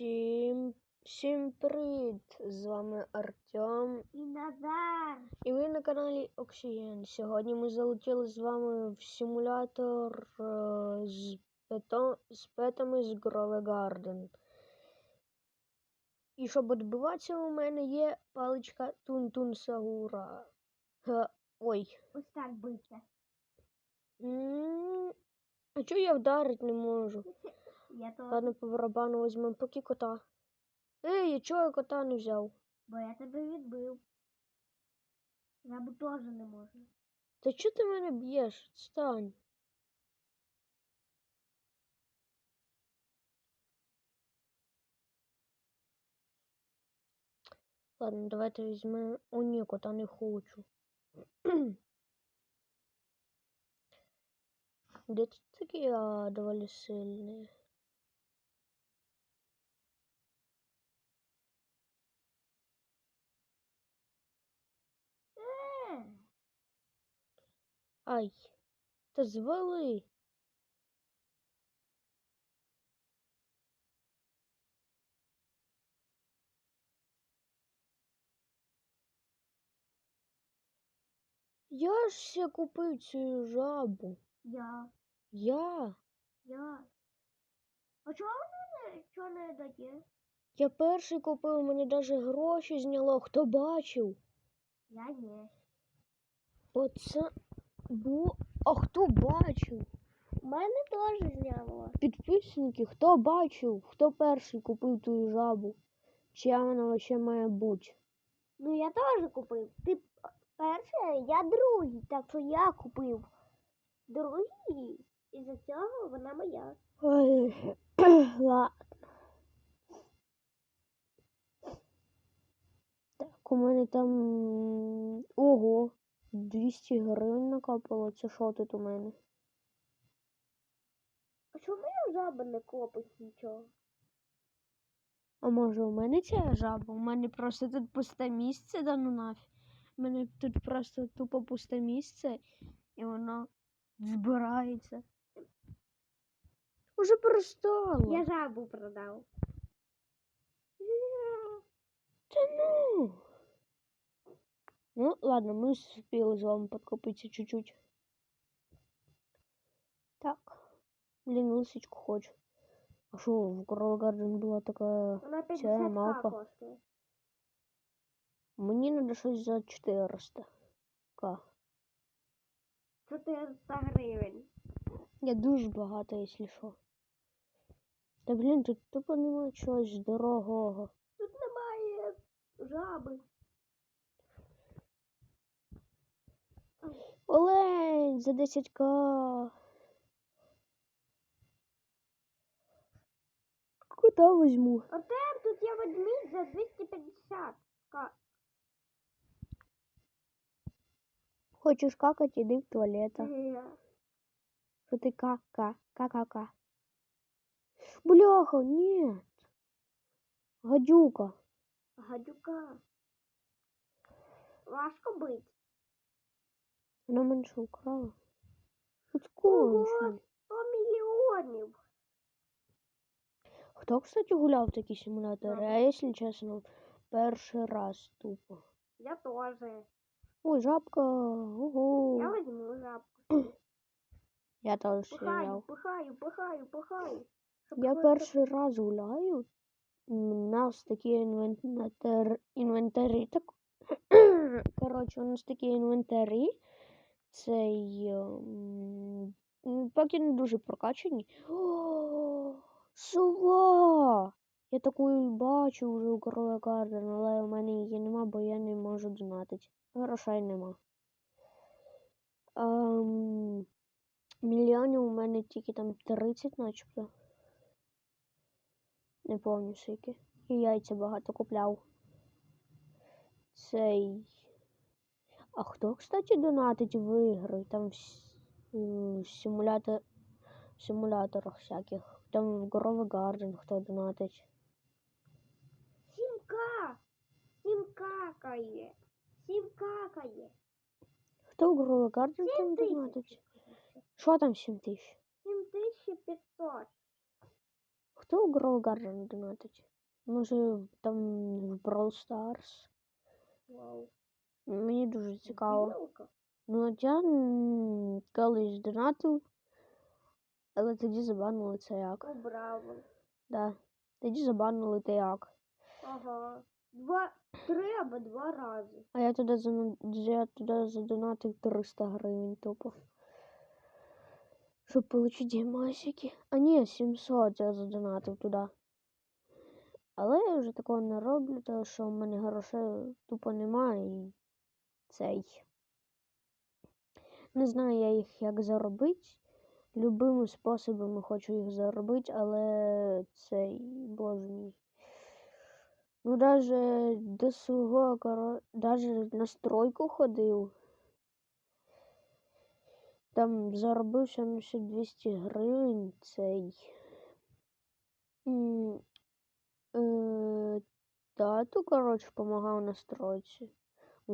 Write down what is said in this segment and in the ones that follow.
Всім, всім привіт! З вами Артем. І Назар. І ви на каналі Оксієн. Сьогодні ми залетіли з вами в симулятор е, з, пето, з петами з Grove Garden. І щоб відбиватися, у мене є паличка Тун-Тун Сагура. Ой. Ось так биться. А чого я вдарити не можу? Я то, Ладно, по барабану візьмемо поки кота. Ей, я чого я кота не взяв? бо я тебе відбив. Я б теж не можу. Та чого ти мене б'єш? Стань. Ладно, давайте візьмемо. О, ні, кота не хочу. Де тут такі а, доволі сильні? Е, Ай, та звали. Я ж ся купив цю жабу. я, Я. я. А чого воно не, чого не дає? Я перший купив, мені навіть гроші зняло. Хто бачив? Я ні. Оце бу. А хто бачив? У мене теж зняло. Підписники, хто бачив, хто перший купив ту жабу? Чия вона ще має бути? Ну я теж купив. Ти перший, я другий, так що я купив. Другий. І за цього вона моя. Ой, ладно. Так, у мене там. Ого, 200 гривень накапало. Це що тут у мене? А чому моя жаба не копить нічого? А може у мене ця жаба? У мене просто тут пусте місце, да ну нафіг. У мене тут просто тупо пусте місце, і воно збирається. Уже перестало. Я жабу продав. Та ну. Ну, ладно, ми успіли з вами подкопитися чуть-чуть. Так. Блін, лисичку хочу. А що, в Coral Garden була така. Вона Ця 50 мапа. коштує. Мені треба щось за 400. К. 400 гривень. Я дуже багато, якщо що. Та блін, тут тупо немає чогось дорогого. Тут немає жаби. Олень за 10к. Кота возьму. Артем, тут є ведмідь за 250. Ка- Хочеш какать, іди в туалет. Е, Що ти ка-ка, ка-ка-ка. Бляха, нет. Гадюка. Гадюка. Важко бить. Вона мене що украла. Ого, кончили. 100 мільйонів. Хто, кстати, гуляв в такі симулятори? А якщо чесно, перший раз тупо. Я теж. Ой, жабка. Ого. Я візьму жабку. Я теж Пихаю, пихаю, пихаю, пихаю. Я перший раз гуляю. У нас такі інвентар... інвентарі. Так... Коротше, у нас такі інвентарі. Цей. Поки не дуже прокачані. О, сова! Я таку бачу вже у Короле Гарден, але у мене її нема, бо я не можу донатити. Грошей нема. Ем, мільйонів у мене тільки там 30 начебто. Не пам'ятаю скільки. І яйця багато купляв. Цей. А хто, кстати, донатить в ігри? Там в, в симулятор... в симуляторах всяких. Там в Grove Garden хто донатить. Сімка. Сім какає. Сім какає. Хто в Grove Garden там донатить? Що там 7 тисяч? 7500. хто у Grow Garden донатить? Може, там в Brawl Stars? Вау. Мені дуже цікаво. Ну, от я колись донатив, але тоді забанили це як. О, браво. Да. Тоді забанили те як. Ага. Два, три або два рази. А я туди, зана- я туди задонатив 300 гривень тупо. Щоб отримати масики. А ні, 700 я задонатив туди. Але я вже такого не роблю, тому що в мене грошей тупо немає і цей. Не знаю я їх як заробити. Любими способами хочу їх заробити, але цей, боже мій. Ну, даже до свого, коро... на стройку ходив. Там заробився на ще 200 гривень цей. Е, тату, коротше, допомагав на стройці.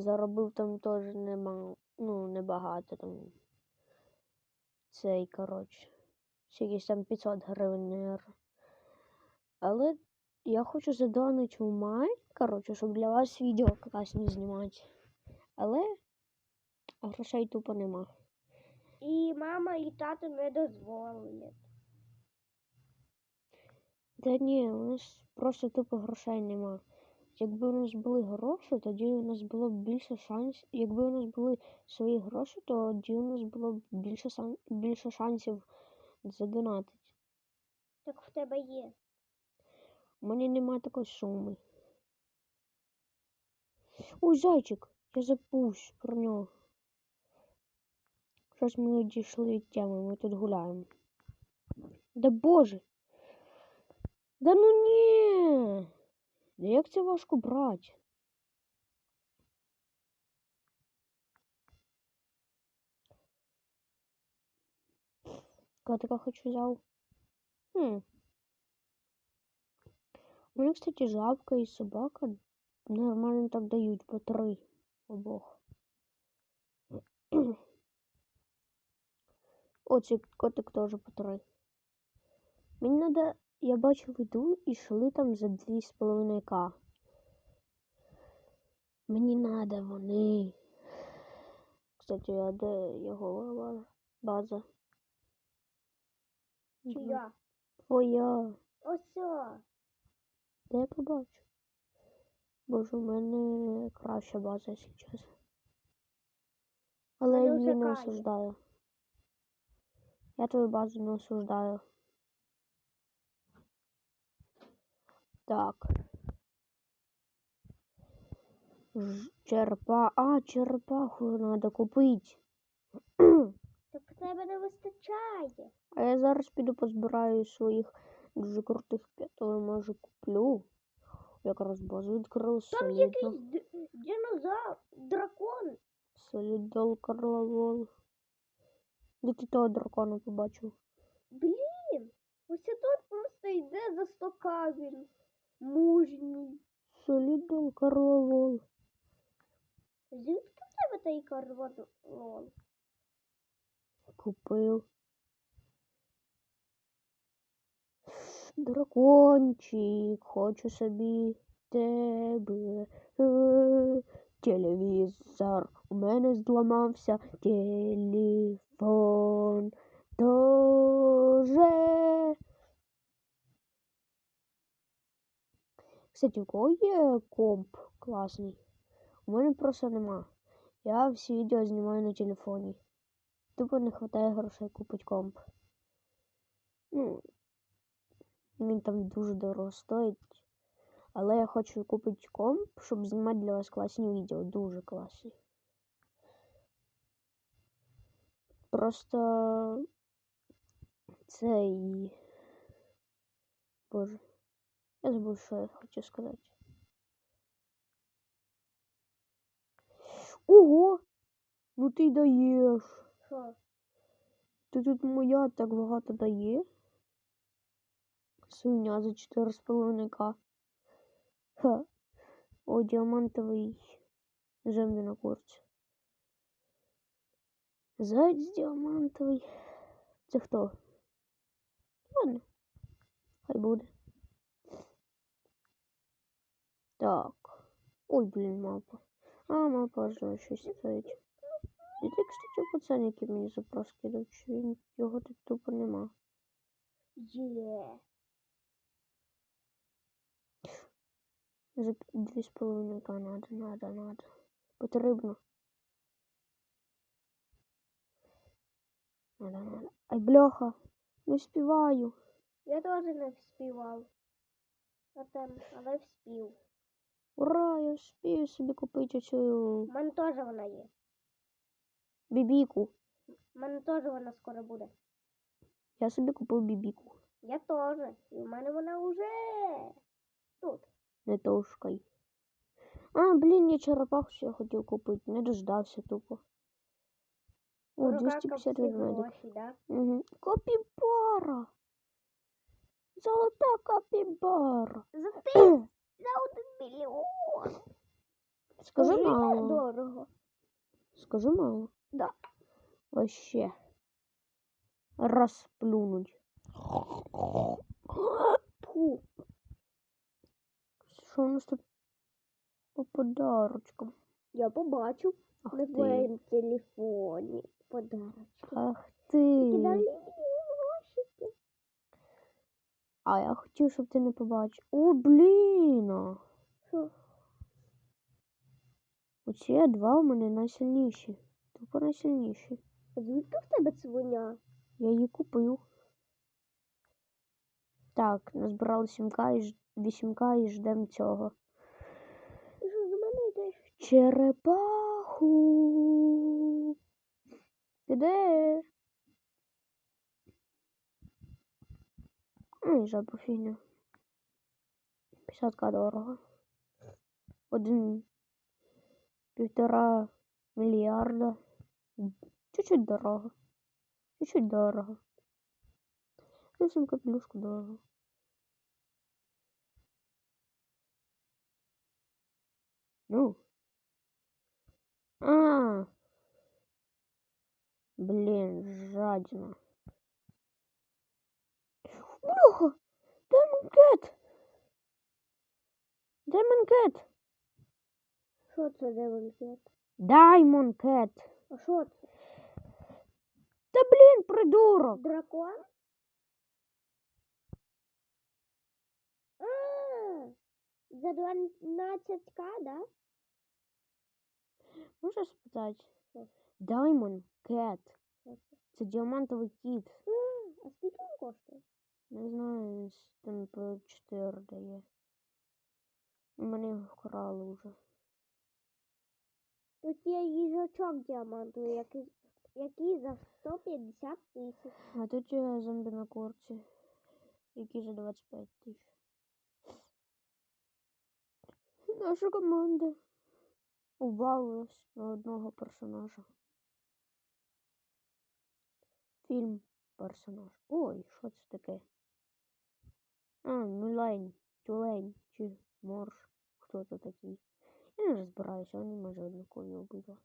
Заробив там теж нема, ну, небагато там. Цей, коротше. Якісь там 500 гривень, наверное. Але я хочу задонати у май, коротше, щоб для вас відео класні знімати. Але грошей тупо нема. І мама, і тато не дозволили. Та ні, у нас просто тупо грошей нема. Якби у нас були гроші, тоді у нас було б більше шансів. Якби у нас були свої гроші, тоді у нас було б більше, сан... більше шансів задонатити. Так в тебе є. У мене немає такої суми. Ой, зайчик, я забувся про нього. Щось ми дійшли від теми, ми тут гуляємо. Да боже. Да ну ні. Да як це важко брати? Котика хочу взяв. Хм. У мене, кстати, жабка і собака нормально так дають по три обох. О, цей котик теж по три. Мені треба, я бачив іду і йшли там за 2,5к. Мені треба вони. Кстати, а де його база? Чия? Твоя. Ось. о. Де я побачу? Боже, у мене краща база, чесно. Але я її не осуждаю. Я твою базу не осуждаю. Так. Черпа. А, черепаху треба купити. Так тебе не вистачає. А я зараз піду позбираю своїх дуже крутих п'ятого, може куплю. Якраз базу відкрив Там якийсь динозавр, дракон. Солідол Карловол. Де ти того дракона побачив? Блін, ось тут просто йде за 100 кабель. Мужній. Солідол Карловол. Звідки в тебе той карвалон? Купив. Дракончик, хочу собі тебе. Телевізор. У мене зламався телефон. Тоже. Кстати, у кого є комп класний? У мене просто нема. Я всі відео знімаю на телефоні. Тупо не вистачає грошей купити комп. Ну, він там дуже дорого стоїть. Але я хочу купити комп, щоб знімати для вас класні відео. Дуже класні. Просто цей. Боже. Я забув, що я хочу сказати. Ого! Ну ти даєш. Що? Ти тут моя так багато дає. Свиня за 4,5к. Ха. О, діамантовий землі на курці. Заяць діамантовий. Це хто? Ладно. Хай буде. Так. Ой, блін, мапа. А, мапа вже щось стоїть. І ти, кстати, пацан, який мені запрос кидав, чи він його тут тупо нема. Є. За дві з половиною надо, надо, надо. Потрібно. Надо, надо. Ай, бляха, не співаю. Я теж не вспівав. Артем, але вспів. Ура, я спію собі купити цю У мене теж вона є. бібіку. У мене теж вона скоро буде. Я собі купив бібіку. Я теж. І в мене вона вже тут. Не тошкай. А, блін, я черепаху ще хотів купити, не дождався тупо. О, Дорога 250 всі ведмедик. да? Угу. Капібара. Золота капібара. За ти за один мільйон. Скажи Скажи, мало. дорого. Скажи мало. Да. Вообще. Расплюнуть. Фу. Що у нас тут по подарочкам? Я побачу Ах на ти. твоєму телефоні подарочки. Ах Кидали мені грошики. А я хотів, щоб ти не побачив. О, блін. А. Що? Оці два у мене найсильніші. Тупо найсильніші. А звідки в тебе свиня? Я її купив. Так, назбирали 7к і ж- 8к і ждемо цього. Ти що до мене йдеш? Черепаху. Ти де? Ай, жабу фігня. 50к дорого. Один півтора мільярда. Чуть-чуть дорого. Чуть-чуть дорого. Зовсім капелюшку дорого. Ну. А. Блин, жадина. Бляха! Демон Кет! Демон Кет! Що це демонкет? Даймон Кет! А що це? Та блін, придурок! Дракон? А, за 12к, да? Можеш спитати? Даймон Кет. Це? Діамантовий кіт. А, скільки він коштує? Не знаю, там по 4 дає. Мене вкрали вже. Тут є їжачок діамантовий, який, який за 150 тисяч. А тут є зомбі на курці, який за 25 тисяч. Наша команда убавилась на одного персонажа. Фільм персонаж. Ой, що це таке? А, нулень, тюлень чи морж. Хто це такий? Я не розбираюся, вони майже однакові обидва.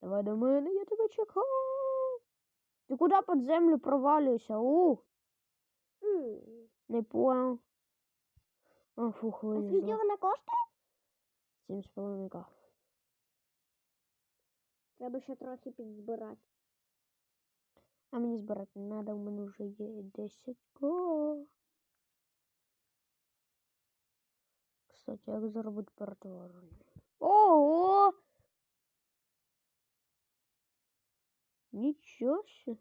Давай до мене, я тебе чекаю. Ти куди під землю провалюєшся? У, не понял. А, фух, А скільки вилізла. вона коштує? Сім з половиною к. Треба ще трохи підзбирати. А мені збирати не треба, у мене вже є 10 ко. Кстати, як заробити перетворення? Ого! Нічого себе.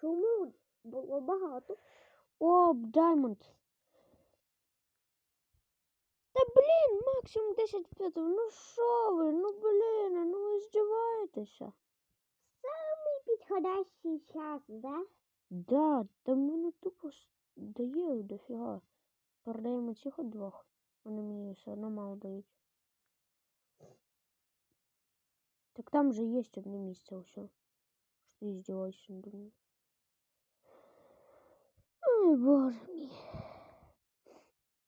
Шуму було багато. О, Даймонд. Та блін, максимум 10 п'ятів. Ну що ви? Ну блін, ну ви здіваєтеся. Самий підходящий час, да? Да, та мене тупо дає дофіга. Продаємо цих двох. Вони мені все одно мало дають. Так там же є одне місце все. Що ти здіваєшся надо мною? Ой, боже мій.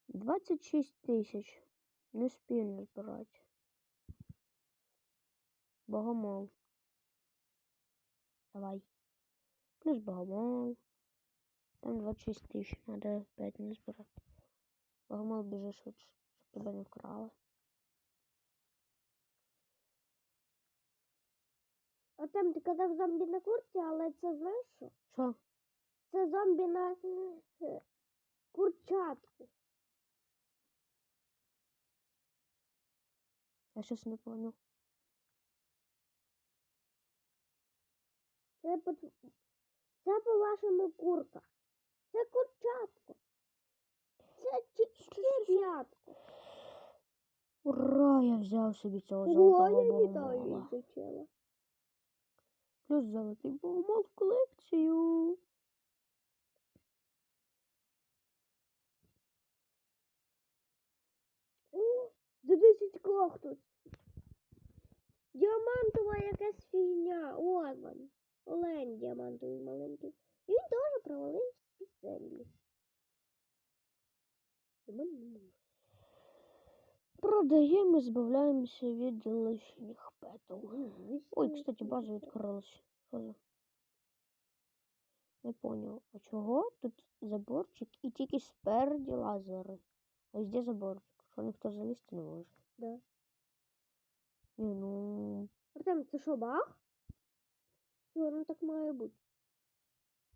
26 тисяч. Не спільно збирати. Богомол. Давай. Плюс богомол. Там 26 тисяч, треба 5 не збирати. Богомол біжи швидше, щоб тебе не вкрали. Артем, ти казав зомбі на курці, але це знаєш що? Що? Це зомбі на э, курчатку. Я щось не поняв. Це по, це по вашому курка. Це курчатку. 59. Ура, я взяв собі цього золотого Ого, я літаю і зачала. Плюс золотий богомол в колекцію. О, за 10 кохтус. Діамантова якась фігня. Ось він. Олень діамантовий маленький. І він теж провалився під землю. Продаємо збавляємося від лишніх петов. Ой, кстати, база за? Не понял. А чого тут заборчик і тільки спереді лазери? А везде заборчик. Що ніхто залізти не може. Да. Ні, ну, Артем, це що, баг? Чи воно так має бути?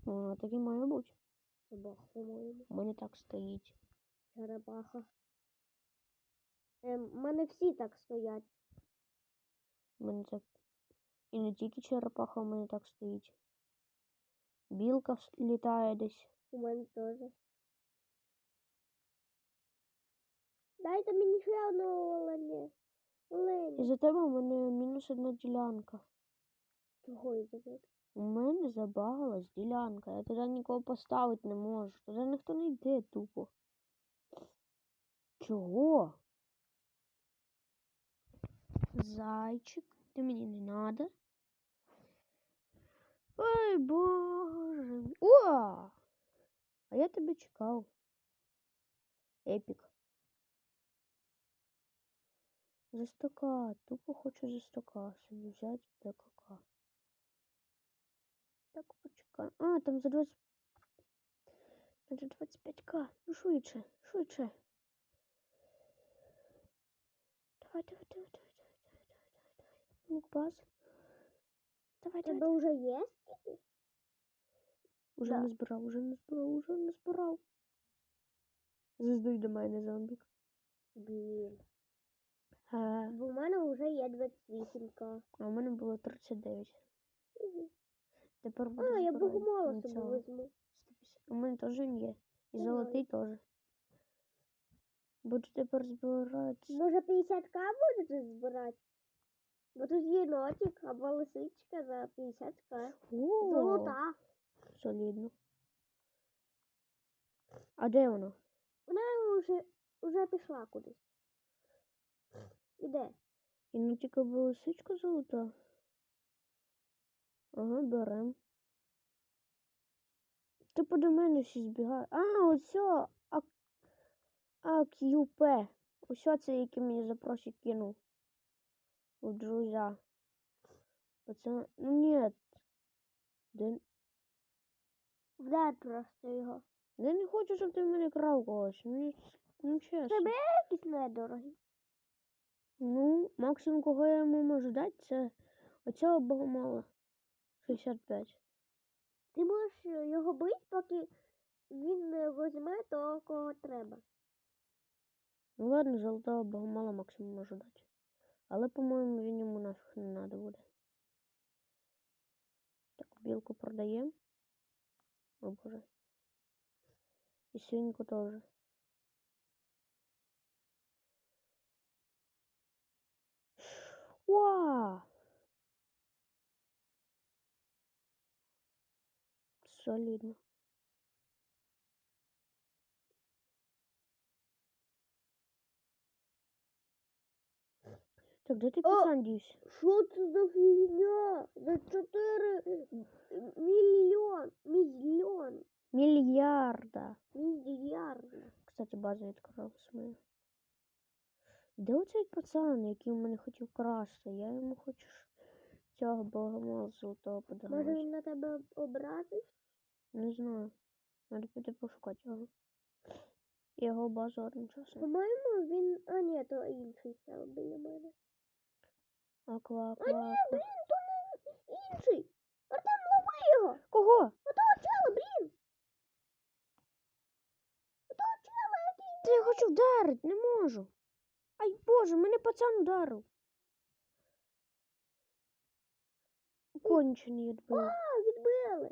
ну так і має бути. Це баг, по-моєму. У мене так стоїть. Черепаха. Ем, в мене всі так стоять. У мене так. І не тільки черепаха у мене так стоїть. Білка літає десь. У мене теж. Дайте мені ще одного оленя. І за тебе у мене мінус одна ділянка. Чого я забув? У мене забагалась ділянка. Я туди нікого поставити не можу. Туди ніхто не йде тупо. Чого? Зайчик, ти мені не надо. Ой, боже. мій. О! А я тебе чекав. Епік. Жестока. Тупо хочу жестока собі взяти ДКК. Так, почекай. А, там за 20... Там за 25к. Ну, швидше, швидше. Давай, давай, давай, давай, давай, давай, давай, давай. Лукбас. Давай, давай. Тебе уже есть. Уже да. не уже не збирав, уже не збирав. Заздуй до мене зомбік. Блін. А... Бо в мене вже є 28. А у мене було 39. Тепер буду а, я богомола собі візьму. У мене теж є. І золотий теж. Буду тепер збирати. Може 50к будете збирати? Бо тут є нотик або лисичка за 50к. Золота. Солідно. А де воно? Вона вже, вже пішла кудись. Іде. Не тільки була лисичка золота. Ага, берем. Типу до мене всі збігають. А, оцьо. А, а QP. Ось це, який мені запросик кинув. У друзя. Оце. Ну ні. Де... Вдар просто його. Я не хочу, щоб ти в мене крав когось. Ну, ну чесно. Тебе якісь недорогі. Ну, максимум, кого я йому можу дати, це оцього богомола. 65. Ти можеш його бити, поки він не візьме того, кого треба. Ну ладно, золотого богомола максимум можу дати. Але, по-моєму, він йому нафіг не треба буде. Так, білку продаємо. О боже. І свинку теж. Уа! Солідно. Так, де ти дівся? Що це за фігня? За 4 мільйон, мільйон, Мільярда. мільярд. Кстати, база відкрилась моя. Де оцей пацан, який в мене хотів красти? Я йому хочу цього богомола золотого Може він на тебе образить? Не знаю. Надо піти пошукати його. Його базу одним часом. По-моєму, він. А, ні, то інший чел біля мене. Аква, А аква, ні, аква. блін, то не інший. Артем, лови його! Кого? Отого чела, блін! Отого чела, який. Та я хочу вдарити, не можу. Ай боже, мене пацан ударив. Кончений відбив. А, відбили.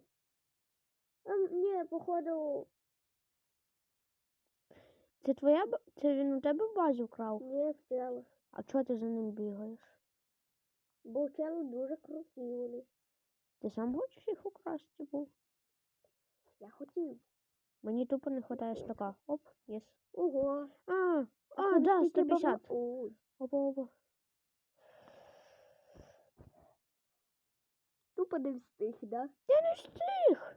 А, ні, походу, Це твоя б- це він у тебе в базі вкрав? ні, в чела. А чого ти за ним бігаєш? Бо дуже круті вони. Ти сам хочеш їх украсти, типу? Я хотів. Мені тупо не вистачає стака. Оп, єс. Ого. А, а, це да, стільки 150. Опа, опа. Тупо не встиг, да? Я не встиг.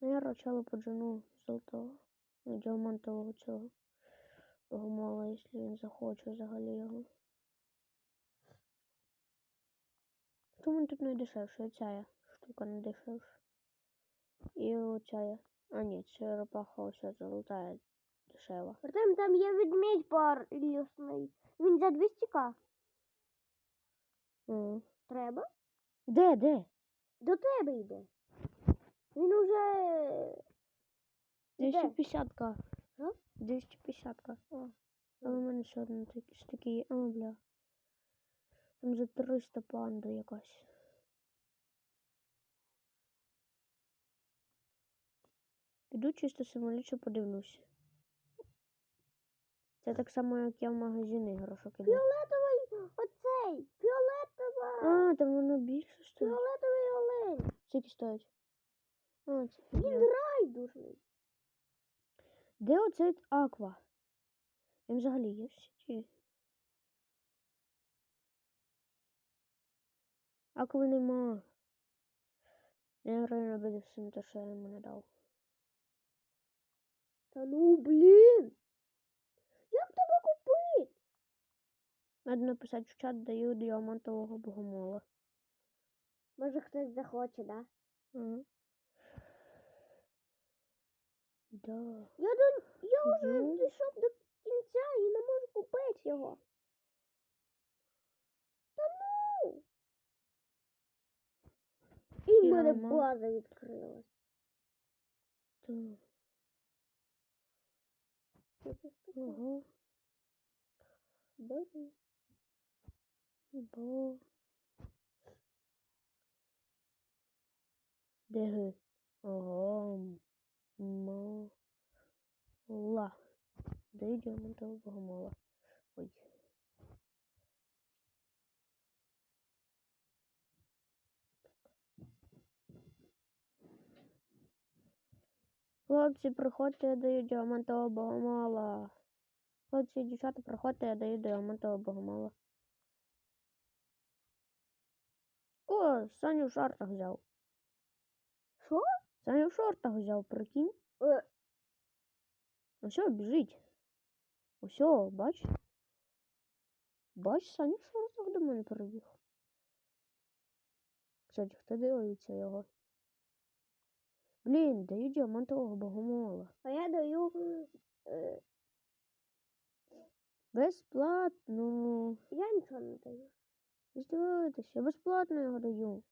Ну, я рачала поджену золотого, ну, діамантового цього. Богомола, якщо він захоче взагалі його. Мене тут найдешевше? Оця я штука найдешевша. І оця. А ні, це ропаха оця золота дешева. Артем, там є ведмедь парлюсний. Він за 200к. М. Треба? Де, де? До тебе йде. Він уже. Де? 250к. Що? 250к. А. Але в мене ще ж такий є. О, бля. Там за 300 панда якась. Піду чисто символічно подивлюся. Це так само, як я в магазин іграшок іду. Фіолетовий оцей. Фіолетова. А, там воно більше стоїть. Фіолетовий олень. Скільки стоїть? А, це Він райдужний. Де оцей аква? Він взагалі є в сіті? Акви нема. Я реально буде всім те, що я йому не дав. Та ну блін. Як тебе купити? Надо написати в чат даю діамантового богомола. Може хтось захоче, да? Ага. Да. Я до я вже Ну. дійшов до кінця і не можу купити його. Та ну. І в мене база відкрилась. Таке? Ага. База. Бо. Де ги? Ага. Ма. Ла. Де діамантового? Ой. Хлопці, приходьте, я даю діамантового богомола. Хлопці дівчата, приходьте, я даю діамантового богомола. О, Саню в шортах взяв. Що? Саню в шортах взяв, прикинь. Е, Ну все, біжить. Усьо, бач. Бач, Саня в шортах до мене перебіг. Кстати, хто дивиться його? Блін, даю діамантового богомола. а я даю. Е, Безплатно. я нічого не даю. Здивуйтесь, я безплатно його даю.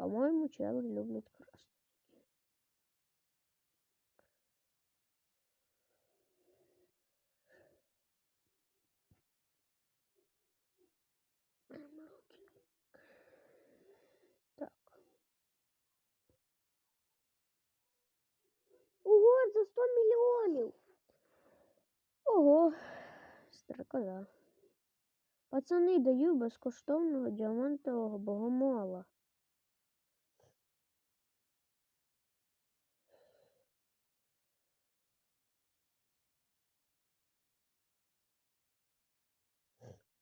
По-моєму, чели люблять красти. Так. Ого, за 100 мільйонів. Ого, строкоза. Пацани, даю безкоштовного діамантового богомола.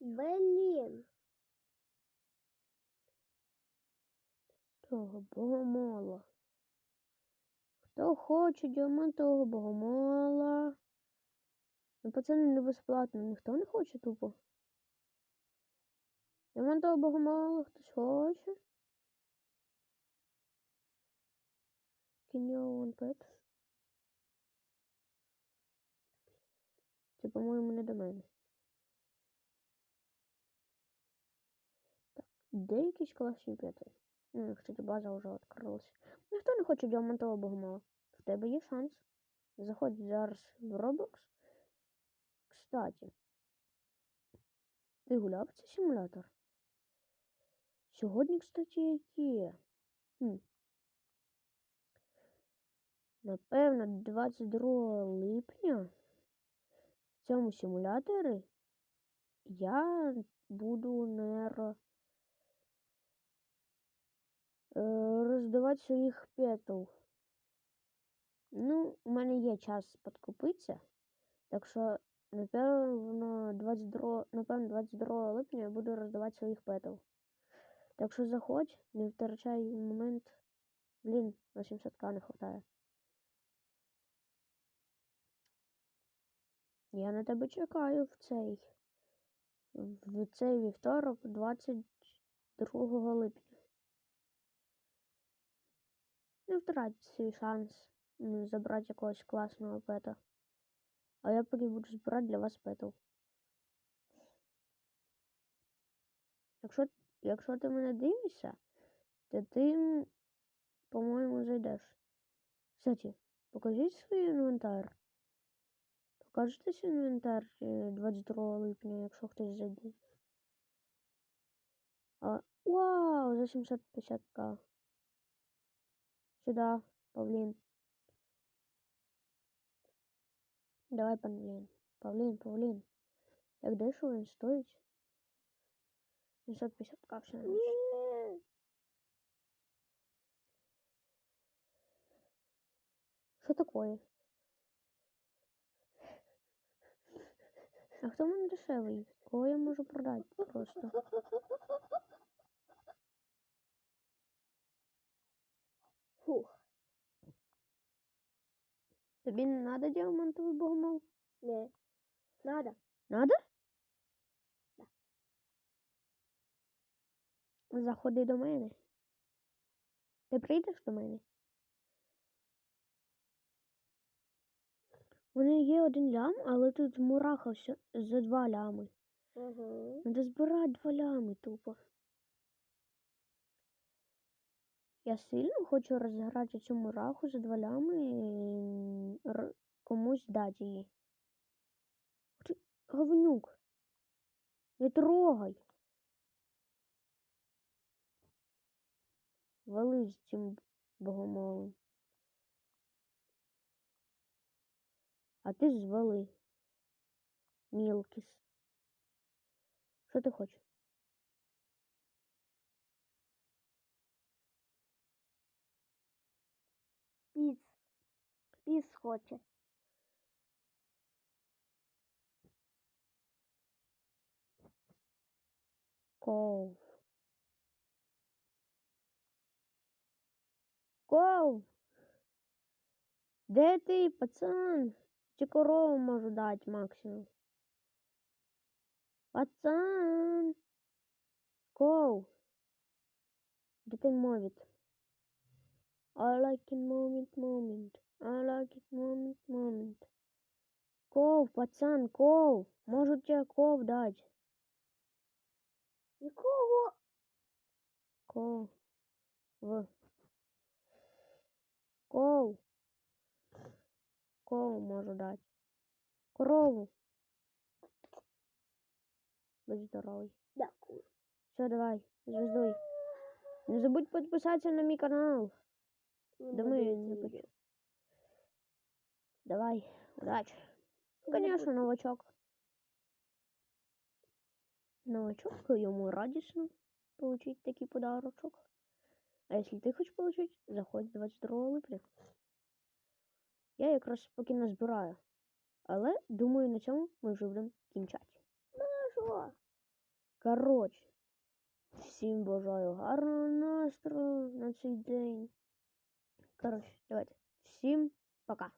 Блін. Того богомола. Хто хоче діамантового богомола? Ну, пацани, не безплатно, ніхто не хоче тупо. Діамантова богомола, хтось хоче? Кіньон Пет. Це, по-моєму, не до мене. Так, де якісь класні п'яти? Ну, кстати, база вже відкрилася. Ніхто не хоче діамантового богомола. В тебе є шанс. Заходь зараз в Roblox. Кстати, ти гуляв цей симулятор? Сьогодні, кстати, яке? Хм. Напевно, 22 липня в цьому симуляторі я буду, наверное, роздавати своїх петів. Ну, у мене є час підкупитися, так що, напевно, 22, напевно, 22 липня я буду роздавати своїх петів. Так що заходь, не втрачай момент. Блін, на 700к не хватає. Я на тебе чекаю в цей. В цей вівторок, 22 липня. Не втрать свій шанс забрати якогось класного пета. А я поки буду збирати для вас петів. Якщо, якщо ти мене дивишся, то ти, по-моєму, зайдеш. Кстати, покажіть свій інвентар. Покажете свій інвентар е, 22 липня, якщо хтось зайде. А, вау, за 750к. Сюда, павлін. Давай, павлін. Павлін, павлін. Як дешево він стоїть? 750к все. Ні. Що такое? А хто в мене дешевий? Кого я можу продати просто? Фух. Тобі не надо діамантовий богомол? Не. Надо. Надо? Да. Заходи до мене. Ти прийдеш до мене? У мене є один лям, але тут мурахався за два лями. Угу. Надо збирати два лями тупо. Я сильно хочу розіграти цю мураху за два лями і р- комусь дати її. Говнюк. Не трогай. Вали з цим богомолом. А ти звали. Мілкіс. Що ти хочеш? Піс. Піс хоче. Ков. Ков. Де ти, пацан? Чи корову можу дати максимум? Пацан. Ков. Де ти мовить? I like moment, moment. I like it moment, moment. Ков, пацан, ков. Можу тебе ков дати. Якого? Ков. В. Ков. Ков можу дати. Корову. Будь здоровий. Дякую. Все, давай, звездуй. Не забудь підписатися на мій канал. Думаю, він не почув. Давай, удачі. Конечно, новачок. Новачок, йому радісно получить такий подарочок. А якщо ти хочеш получить, заходь 22 липня. Я якраз поки не збираю. Але думаю, на цьому ми вже будемо кінчати. Ну що? Коротше, всім бажаю гарного настрою на цей день. Коротше, давайте. Всім пока.